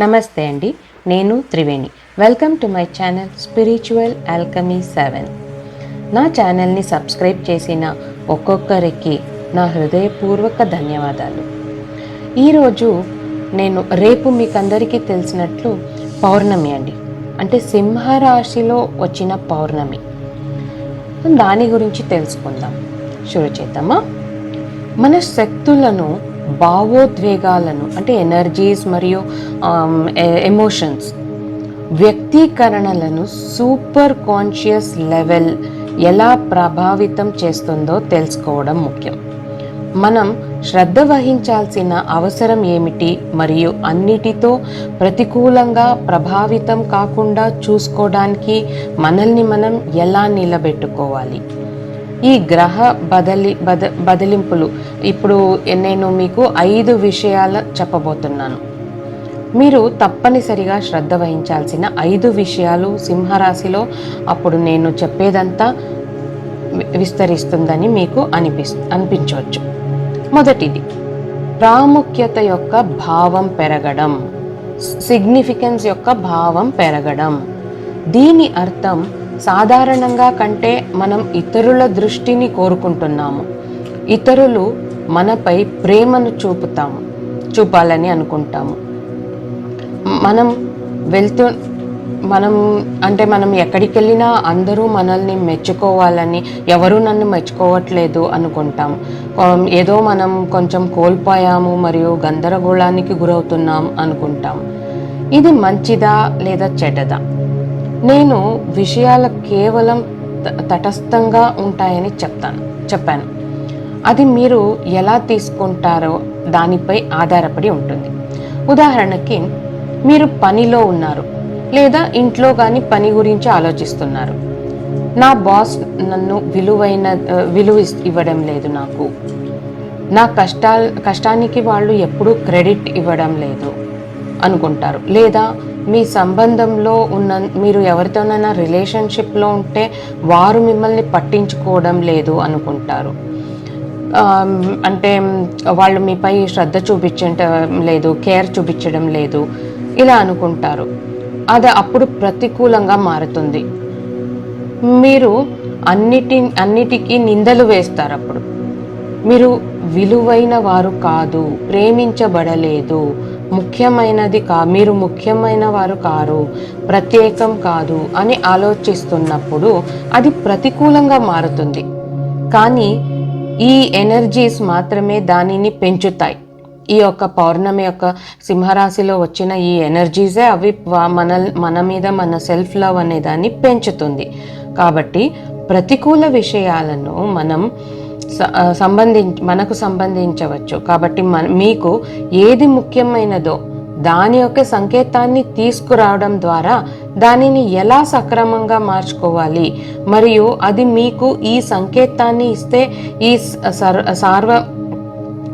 నమస్తే అండి నేను Triveni. Welcome to my channel spiritual alchemy seven నా ఛానల్ని సబ్స్క్రైబ్ చేసిన ఒక్కొక్కరికి నా హృదయపూర్వక ధన్యవాదాలు. ఈరోజు నేను రేపు మీకు అందరికీ తెలిసినట్లు పౌర్ణమి అండి. అంటే సింహరాశిలో వచ్చిన పౌర్ణమి. దాని గురించి తెలుసుకుందాం. షురు చేద్దామా? మన శక్తులను భావోద్వేగాలను అంటే ఎనర్జీస్ మరియు um, e, ఎమోషన్స్ వ్యక్తీకరణలను సూపర్ కాన్షియస్ లెవెల్ ఎలా ప్రభావితం చేస్తుందో తెలుసుకోవడం ముఖ్యం. మనం శ్రద్ధ వహించాల్సిన అవసరం ఏమిటి మరియు అన్నిటితో ప్రతికూలంగా ప్రభావితం కాకుండా చూసుకోవడానికి మనల్ని మనం ఎలా నిలబెట్టుకోవాలి? ఈ గ్రహ బదలి బద బదిలింపులు. ఇప్పుడు నేను మీకు ఐదు విషయాలు చెప్పబోతున్నాను. మీరు తప్పనిసరిగా శ్రద్ధ వహించాల్సిన ఐదు విషయాలు సింహరాశిలో అప్పుడు నేను చెప్పేదంతా వి- విస్తరిస్తుందని మీకు అనిపి అనిపించవచ్చు. మొదటిది ప్రాముఖ్యత యొక్క భావం పెరగడం. సిగ్నిఫికెన్స్ యొక్క భావం పెరగడం. దీని అర్థం సాధారణంగా కంటే మనం ఇతరుల దృష్టిని కోరుకుంటున్నాము. ఇతరులు మనపై ప్రేమను చూపుతాము చూపాలని అనుకుంటాము. మనం వెళ్తూ మనం అంటే మనం ఎక్కడికి వెళ్ళినా అందరూ మనల్ని మెచ్చుకోవాలని ఎవరు నన్ను మెచ్చుకోవట్లేదు అనుకుంటాం ఏదో మనం కొంచెం కోల్పోయాము మరియు గందరగోళానికి గురవుతున్నాం అనుకుంటాం ఇది మంచిదా లేదా చెడ్డదా? నేను విషయాలు కేవలం త- తటస్థంగా ఉంటాయని చెప్తాను చెప్పాను. అది మీరు ఎలా తీసుకుంటారో దానిపై ఆధారపడి ఉంటుంది. ఉదాహరణకి మీరు పనిలో ఉన్నారు లేదా ఇంట్లో కానీ పని గురించి ఆలోచిస్తున్నారు. నా బాస్ నన్ను విలువైన విలువ ఇవ్వడం లేదు నాకు. నా కష్టా కష్టానికి వాళ్ళు ఎప్పుడూ క్రెడిట్ ఇవ్వడం లేదు. అనుకుంటారు. లేదా మీ సంబంధంలో ఉన్న మీరు ఎవరితోనైనా రిలేషన్షిప్లో ఉంటే వారు మిమ్మల్ని పట్టించుకోవడం లేదు అనుకుంటారు. అంటే వాళ్ళు మీపై శ్రద్ధ చూపించడం లేదు కేర్ చూపించడం లేదు ఇలా అనుకుంటారు. అది అప్పుడు ప్రతికూలంగా మారుతుంది. మీరు అన్నిటి అన్నిటికీ నిందలు వేస్తారు అప్పుడు. మీరు విలువైన వారు కాదు ప్రేమించబడలేదు ముఖ్యమైనది కా మీరు ముఖ్యమైన వారు కారు ప్రత్యేకం కాదు అని ఆలోచిస్తున్నప్పుడు అది ప్రతికూలంగా మారుతుంది. కానీ ఈ ఎనర్జీస్ మాత్రమే దానిని పెంచుతాయి. ఈ యొక్క పౌర్ణమి యొక్క సింహరాశిలో వచ్చిన ఈ ఎనర్జీసే అవి మన మన మీద మన సెల్ఫ్ లవ్ అనే దాన్ని పెంచుతుంది. కాబట్టి ప్రతికూల విషయాలను మనం సంబంధించి మనకు సంబంధించవచ్చు. కాబట్టి మన మీకు ఏది ముఖ్యమైనదో దాని యొక్క సంకేతాన్ని తీసుకురావడం ద్వారా దానిని ఎలా సక్రమంగా మార్చుకోవాలి మరియు అది మీకు ఈ సంకేతాన్ని ఇస్తే ఈ సార్వ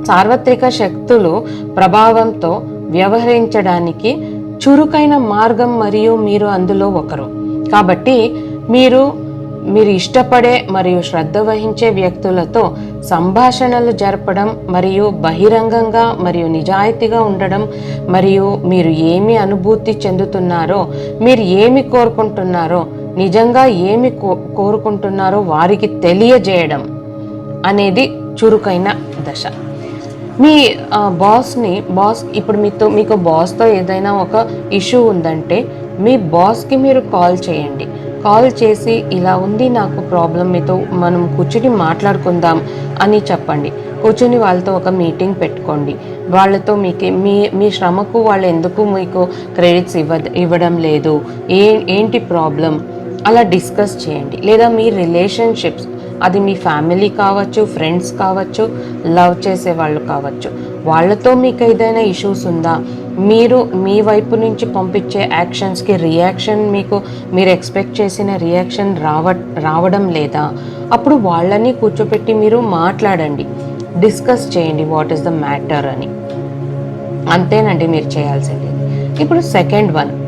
సార్వత్రిక శక్తులు ప్రభావంతో వ్యవహరించడానికి చురుకైన మార్గం మరియు మీరు అందులో ఒకరు. కాబట్టి మీరు మీరు ఇష్టపడే మరియు శ్రద్ధ వహించే వ్యక్తులతో సంభాషణలు జరపడం మరియు బహిరంగంగా మరియు నిజాయితీగా ఉండడం మరియు మీరు ఏమి అనుభూతి చెందుతున్నారో మీరు ఏమి కోరుకుంటున్నారో నిజంగా ఏమి కో కోరుకుంటున్నారో వారికి తెలియజేయడం అనేది చురుకైన దశ. మీ బాస్ని బాస్ ఇప్పుడు మీతో మీకు బాస్తో ఏదైనా ఒక ఇష్యూ ఉందంటే మీ బాస్కి మీరు కాల్ చేయండి. కాల్ చేసి ఇలా ఉంది నాకు ప్రాబ్లం మీతో మనం కూర్చుని మాట్లాడుకుందాం అని చెప్పండి. కూర్చుని వాళ్ళతో ఒక మీటింగ్ పెట్టుకోండి. వాళ్ళతో మీకు మీ మీ శ్రమకు వాళ్ళు ఎందుకు మీకు క్రెడిట్స్ ఇవ్వ ఇవ్వడం లేదు? ఏ ఏంటి ప్రాబ్లం? అలా డిస్కస్ చేయండి. లేదా మీ రిలేషన్షిప్స్ అది మీ ఫ్యామిలీ కావచ్చు ఫ్రెండ్స్ కావచ్చు లవ్ చేసే వాళ్ళు కావచ్చు వాళ్ళతో మీకు ఏదైనా ఇష్యూస్ ఉందా? మీరు మీ వైపు నుంచి పంపించే యాక్షన్స్కి రియాక్షన్ మీకు మీరు ఎక్స్పెక్ట్ చేసిన రియాక్షన్ రావ రావడం లేదా అప్పుడు వాళ్ళని కూర్చోపెట్టి మీరు మాట్లాడండి. డిస్కస్ చేయండి వాట్ ఈస్ ద మ్యాటర్ అని. అంతేనండి మీరు చేయాల్సింది. ఇప్పుడు సెకండ్ వన్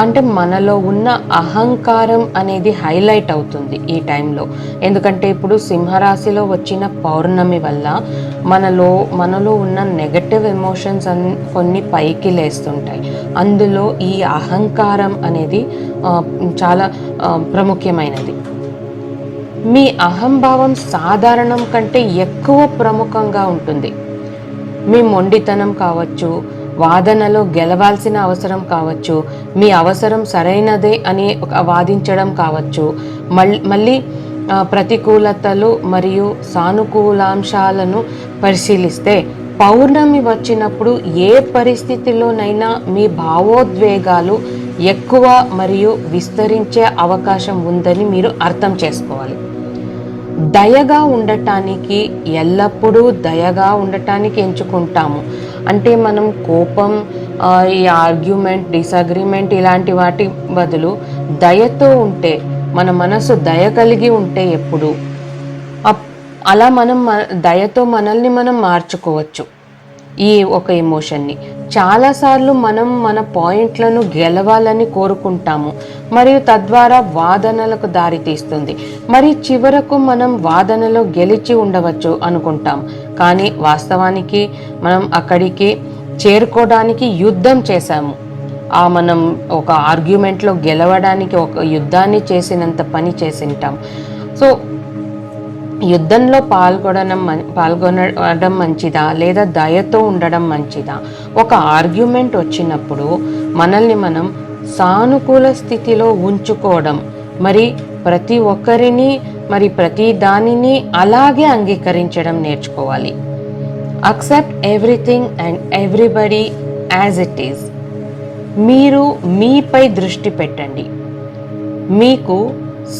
అంటే మనలో ఉన్న అహంకారం అనేది హైలైట్ అవుతుంది ఈ టైంలో. ఎందుకంటే ఇప్పుడు సింహరాశిలో వచ్చిన పౌర్ణమి వల్ల మనలో మనలో ఉన్న నెగటివ్ ఎమోషన్స్ అన్ కొన్ని పైకి లేస్తుంటాయి. అందులో ఈ అహంకారం అనేది చాలా ప్రముఖ్యమైనది ప్రాముఖ్యమైనది. మీ అహంభావం సాధారణం కంటే ఎక్కువ ప్రముఖంగా ఉంటుంది. మీ మొండితనం కావచ్చు వాదనలో గెలవాల్సిన అవసరం కావచ్చు. మీ అవసరం సరైనదే అని వాదించడం కావచ్చు. మళ్ళీ మళ్ళీ ప్రతికూలతలు మరియు సానుకూలాంశాలను పరిశీలిస్తే పౌర్ణమి వచ్చినప్పుడు ఏ పరిస్థితిలోనైనా మీ భావోద్వేగాలు ఎక్కువ మరియు విస్తరించే అవకాశం ఉందని మీరు అర్థం చేసుకోవాలి. దయగా ఉండటానికి ఎల్లప్పుడూ దయగా ఉండటానికి ఎంచుకుంటాము. అంటే మనం కోపం ఈ ఆర్గ్యుమెంట్ డిసగ్రిమెంట్ ఇలాంటి వాటి బదులు దయతో ఉంటే మన మనసు దయ కలిగి ఉంటే ఎప్పుడు? అప్- అలా మనం దయతో మనల్ని మనం మార్చుకోవచ్చు ఈ ఒక ఎమోషన్ని చాలాసార్లు మనం మన పాయింట్లను గెలవాలని కోరుకుంటాము. మరియు తద్వారా వాదనలకు దారితీస్తుంది. మరి చివరకు మనం వాదనలో గెలిచి ఉండవచ్చు అనుకుంటాం. కానీ వాస్తవానికి మనం అక్కడికి చేరుకోవడానికి యుద్ధం చేశాము. ఆ మనం ఒక ఆర్గ్యుమెంట్లో గెలవడానికి ఒక యుద్ధాన్ని చేసినంత పని చేసింటాం. సో యుద్ధంలో పాల్గొనడం పాల్గొనడం మంచిదా? లేదా దయతో ఉండడం మంచిదా? ఒక ఆర్గ్యుమెంట్ వచ్చినప్పుడు మనల్ని మనం సానుకూల స్థితిలో ఉంచుకోవడం. మరి ప్రతి ఒక్కరిని మరి ప్రతి దానిని అలాగే అంగీకరించడం నేర్చుకోవాలి. Accept everything and everybody as it is మీరు మీపై దృష్టి పెట్టండి. మీకు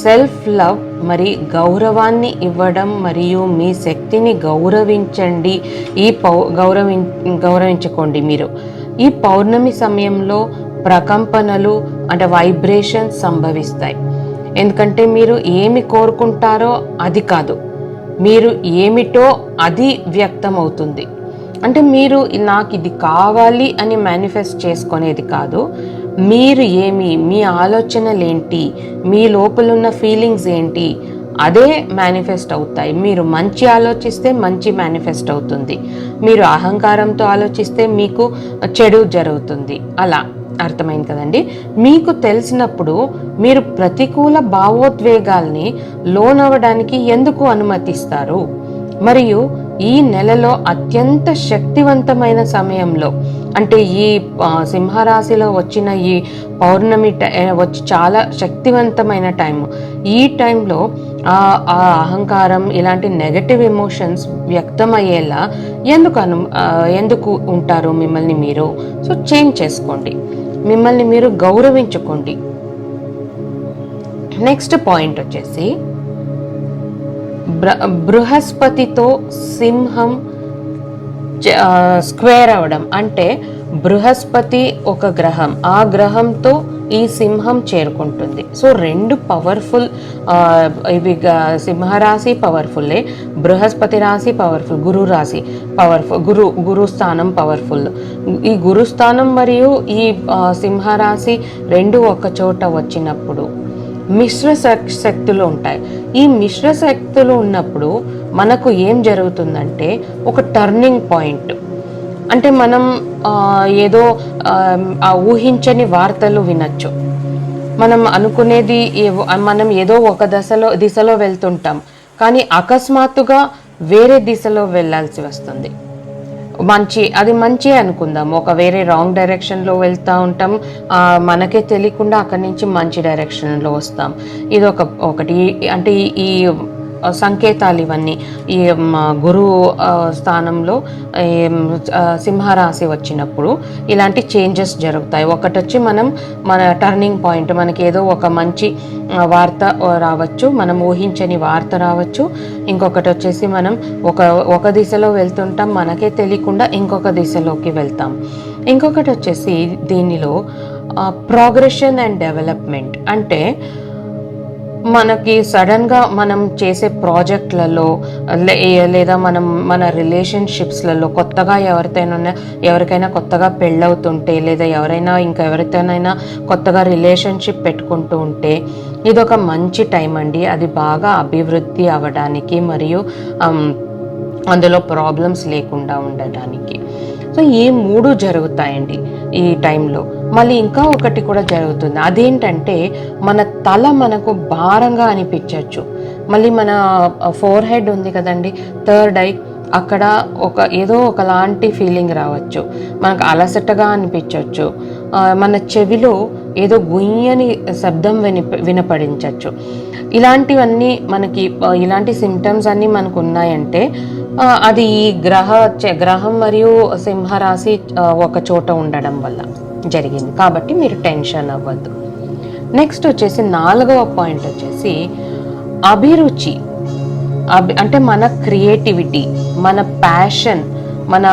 సెల్ఫ్ లవ్ మరి గౌరవాన్ని ఇవ్వడం మరియు మీ శక్తిని గౌరవించండి. ఈ పౌ గౌరవి గౌరవించుకోండి మీరు. ఈ పౌర్ణమి సమయంలో ప్రకంపనలు అంటే వైబ్రేషన్స్ సంభవిస్తాయి. ఎందుకంటే మీరు ఏమి కోరుకుంటారో అది కాదు. మీరు ఏమిటో అది వ్యక్తమవుతుంది. అంటే మీరు నాకు ఇది కావాలి అని మేనిఫెస్ట్ చేసుకునేది కాదు. మీరు ఏమి మీ ఆలోచనలు ఏంటి మీ లోపలున్న ఫీలింగ్స్ ఏంటి అదే మేనిఫెస్ట్ అవుతాయి. మీరు మంచి ఆలోచిస్తే మంచి మేనిఫెస్ట్ అవుతుంది. మీరు అహంకారంతో ఆలోచిస్తే మీకు చెడు జరుగుతుంది. అలా. అర్థమైంది కదండి. మీకు తెలిసినప్పుడు మీరు ప్రతికూల భావోద్వేగాల్ని లోనవ్వడానికి ఎందుకు అనుమతిస్తారు? మరియు ఈ నెలలో అత్యంత శక్తివంతమైన సమయంలో అంటే ఈ సింహరాశిలో వచ్చిన ఈ పౌర్ణమి టై- వచ్చి చాలా శక్తివంతమైన టైం ఈ టైంలో ఆ ఆ అహంకారం ఇలాంటి నెగటివ్ ఎమోషన్స్ వ్యక్తమయ్యేలా ఎందుకు అను ఎందుకు ఉంటారు మిమ్మల్ని మీరు? సో చేంజ్ చేసుకోండి. మిమ్మల్ని మీరు గౌరవించుకోండి. నెక్స్ట్ పాయింట్ వచ్చేసి బ్ర- బృహస్పతితో సింహం స్క్వేర్ అవడం. అంటే బృహస్పతి ఒక గ్రహం. ఆ గ్రహంతో ఈ సింహం చేరుకుంటుంది. సో రెండు పవర్ఫుల్ ఇవి గ- సింహరాశి పవర్ఫుల్లే బృహస్పతి రాశి పవర్ఫుల్ గురు రాశి పవర్ఫుల్ గురు గురుస్థానం పవర్ఫుల్ ఈ గురుస్థానం మరియు ఈ సింహరాశి రెండు ఒక చోట వచ్చినప్పుడు మిశ్ర శక్- శక్తులు ఉంటాయి. ఈ మిశ్ర శక్తులు ఉన్నప్పుడు మనకు ఏం జరుగుతుందంటే ఒక టర్నింగ్ పాయింట్ అంటే మనం ఏదో ఆ, ఊహించని వార్తలు వినొచ్చు. మనం అనుకునేది మనం ఏదో ఒక దశలో దిశలో వెళ్తుంటాం. కానీ అకస్మాత్తుగా వేరే దిశలో వెళ్ళాల్సి వస్తుంది. మంచి అది మంచి అనుకుందాం. ఒక వేరే రాంగ్ డైరెక్షన్లో వెళ్తూ ఉంటాం. మనకే తెలియకుండా అక్కడి నుంచి మంచి డైరెక్షన్లో వస్తాం. ఇది ఒక ఒకటి. అంటే ఈ సంకేతాలు ఇవన్నీ. ఈ గురు స్థానంలో సింహరాశి వచ్చినప్పుడు ఇలాంటి చేంజెస్ జరుగుతాయి. ఒకటి వచ్చి మనం మన టర్నింగ్ పాయింట్ మనకి ఏదో ఒక మంచి వార్త రావచ్చు మనం ఊహించని వార్త రావచ్చు. ఇంకొకటి వచ్చేసి మనం ఒక ఒక దిశలో వెళ్తుంటాం మనకే తెలియకుండా ఇంకొక దిశలోకి వెళ్తాం. ఇంకొకటి వచ్చేసి దీనిలో ప్రోగ్రెషన్ అండ్ డెవలప్మెంట్. అంటే మనకి సడన్గా మనం చేసే ప్రాజెక్ట్లలో లే- లేదా మనం మన రిలేషన్షిప్స్లలో కొత్తగా ఎవరితోనైనా ఎవరికైనా కొత్తగా పెళ్ళవుతుంటే లేదా ఎవరైనా ఇంకా ఎవరితోనైనా కొత్తగా రిలేషన్షిప్ పెట్టుకుంటూ ఉంటే ఇది ఒక మంచి టైం అండి. అది బాగా అభివృద్ధి అవ్వడానికి మరియు అందులో ప్రాబ్లమ్స్ లేకుండా ఉండడానికి. సో ఈ మూడు జరుగుతాయండి ఈ టైంలో. మళ్ళీ ఇంకా ఒకటి కూడా జరుగుతుంది. అదేంటంటే మన తల మనకు భారంగా అనిపించవచ్చు మళ్ళీ మన ఫోర్ హెడ్ ఉంది కదండి థర్డ్ ఐ అక్కడ ఒక ఏదో ఒకలాంటి ఫీలింగ్ రావచ్చు. మనకు అలసటగా అనిపించవచ్చు మన చెవిలో ఏదో గుయ్యని శబ్దం విని వినపడించవచ్చు ఇలాంటివన్నీ మనకి ఇలాంటి సిమ్టమ్స్ అన్నీ మనకు ఉన్నాయంటే అది ఈ గ్రహ గ్రహం మరియు సింహరాశి ఒక చోట ఉండడం వల్ల జరిగింది. కాబట్టి మీరు టెన్షన్ అవ్వద్దు. నెక్స్ట్ వచ్చేసి నాలుగవ పాయింట్ వచ్చేసి అభిరుచి. అభి అంటే మన క్రియేటివిటీ మన ప్యాషన్ మన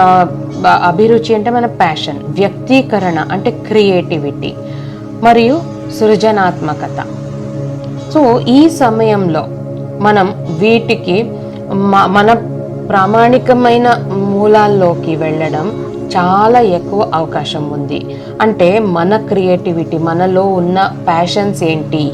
అభిరుచి అంటే మన ప్యాషన్ వ్యక్తీకరణ అంటే క్రియేటివిటీ మరియు సృజనాత్మకత. సో ఈ సమయంలో మనం వీటికి మన ప్రామాణికమైన మూలాల్లోకి వెళ్ళడం చాలా ఎక్కువ అవకాశం ఉంది. అంటే మన క్రియేటివిటీ మనలో ఉన్న ప్యాషన్స్ ఏంటి?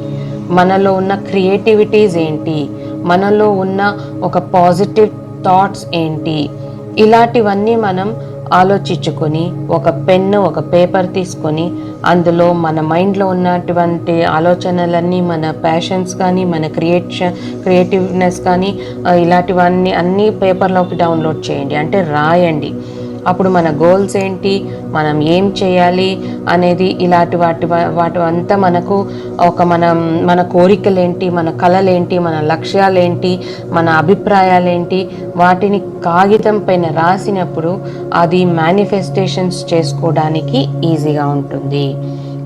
మనలో ఉన్న క్రియేటివిటీస్ ఏంటి? మనలో ఉన్న ఒక పాజిటివ్ థాట్స్ ఏంటి? ఇలాంటివన్నీ మనం ఆలోచించుకొని ఒక పెన్ను ఒక పేపర్ తీసుకొని అందులో మన మైండ్లో ఉన్నటువంటి ఆలోచనలన్నీ మన ప్యాషన్స్ కానీ మన క్రియేషన్ క్రియేటివ్నెస్ కానీ ఇలాంటివన్నీ అన్నీ పేపర్లోకి డౌన్లోడ్ చేయండి. అంటే రాయండి. అప్పుడు మన గోల్స్ ఏంటి? మనం ఏం చేయాలి? అనేది ఇలాంటి వాటి వాటి అంతా మనకు ఒక మనం మన కోరికలు ఏంటి మన కళలు ఏంటి మన లక్ష్యాలు ఏంటి మన అభిప్రాయాలు ఏంటి వాటిని కాగితం పైన రాసినప్పుడు అది మేనిఫెస్టేషన్స్ చేసుకోవడానికి ఈజీగా ఉంటుంది.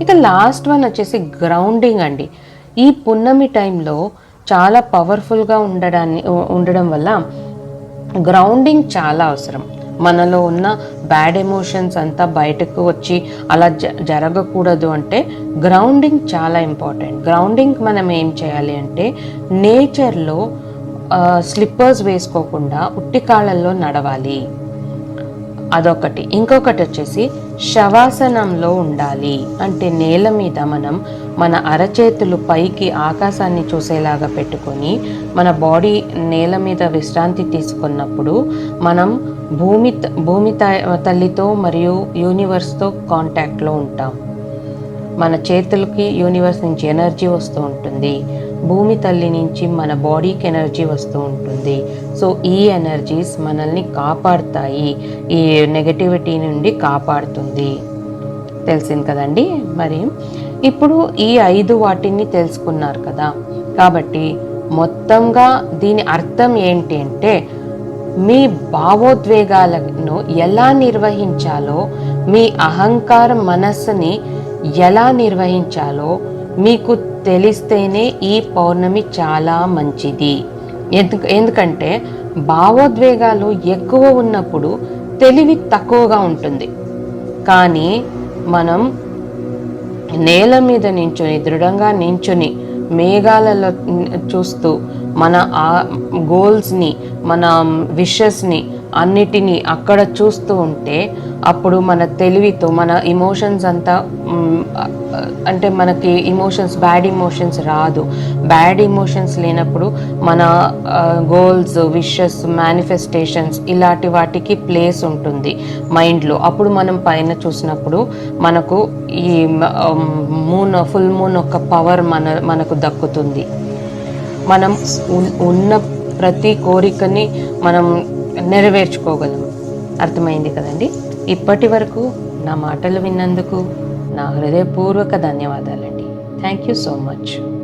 ఇక లాస్ట్ వన్ వచ్చేసి గ్రౌండింగ్ అండి. ఈ పున్నమి టైంలో చాలా పవర్ఫుల్గా ఉండడాన్ని ఉండడం వల్ల గ్రౌండింగ్ చాలా అవసరం. మనలో ఉన్న బ్యాడ్ ఎమోషన్స్ అంతా బయటకు వచ్చి అలా జ జరగకూడదు అంటే గ్రౌండింగ్ చాలా ఇంపార్టెంట్ గ్రౌండింగ్ మనం ఏం చేయాలి అంటే నేచర్లో స్లిప్పర్స్ వేసుకోకుండా ఉట్టి కాళ్ళల్లో నడవాలి. అదొకటి. ఇంకొకటి వచ్చేసి శవాసనంలో ఉండాలి. అంటే నేల మీద మనం మన అరచేతులు పైకి ఆకాశాన్ని చూసేలాగా పెట్టుకొని మన బాడీ నేల మీద విశ్రాంతి తీసుకున్నప్పుడు మనం భూమి భూమి త- తల్లితో మరియు యూనివర్స్తో కాంటాక్ట్లో ఉంటాం. మన చేతులకి యూనివర్స్ నుంచి ఎనర్జీ వస్తూ ఉంటుంది. భూమి తల్లి నుంచి మన బాడీకి ఎనర్జీ వస్తూ ఉంటుంది. సో ఈ ఎనర్జీస్ మనల్ని కాపాడుతాయి. ఈ నెగటివిటీ నుండి కాపాడుతుంది. తెలిసింది కదండి? మరి ఇప్పుడు ఈ ఐదు వాటిని తెలుసుకున్నారు కదా. కాబట్టి మొత్తంగా దీని అర్థం ఏంటి అంటే మీ భావోద్వేగాలను ఎలా నిర్వహించాలో మీ అహంకార మనస్సుని ఎలా నిర్వహించాలో మీకు తెలిస్తేనే ఈ పౌర్ణమి చాలా మంచిది. ఎందుకు ఎందుకంటే భావోద్వేగాలు ఎక్కువ ఉన్నప్పుడు తెలివి తక్కువగా ఉంటుంది. కానీ మనం నేల మీద నించుని దృఢంగా నించుని మేఘాలలో చూస్తూ మన ఆ గోల్స్ని మన విషెస్ని అన్నిటినీ అక్కడ చూస్తూ ఉంటే అప్పుడు మన తెలివితో మన ఇమోషన్స్ అంతా అంటే మనకి ఇమోషన్స్ బ్యాడ్ ఇమోషన్స్ రాదు. బ్యాడ్ ఇమోషన్స్ లేనప్పుడు మన గోల్స్ విషెస్ మేనిఫెస్టేషన్స్ ఇలాంటి వాటికి ప్లేస్ ఉంటుంది మైండ్లో అప్పుడు మనం పైన చూసినప్పుడు మనకు ఈ మూన్ ఫుల్ మూన్ ఒక పవర్ మన మనకు దక్కుతుంది. మనం ఉన్న ప్రతి కోరికని మనం నెరవేర్చుకోగలము. అర్థమైంది కదండి? ఇప్పటి వరకు నా మాటలు విన్నందుకు నా హృదయపూర్వక ధన్యవాదాలండి. Thank you so much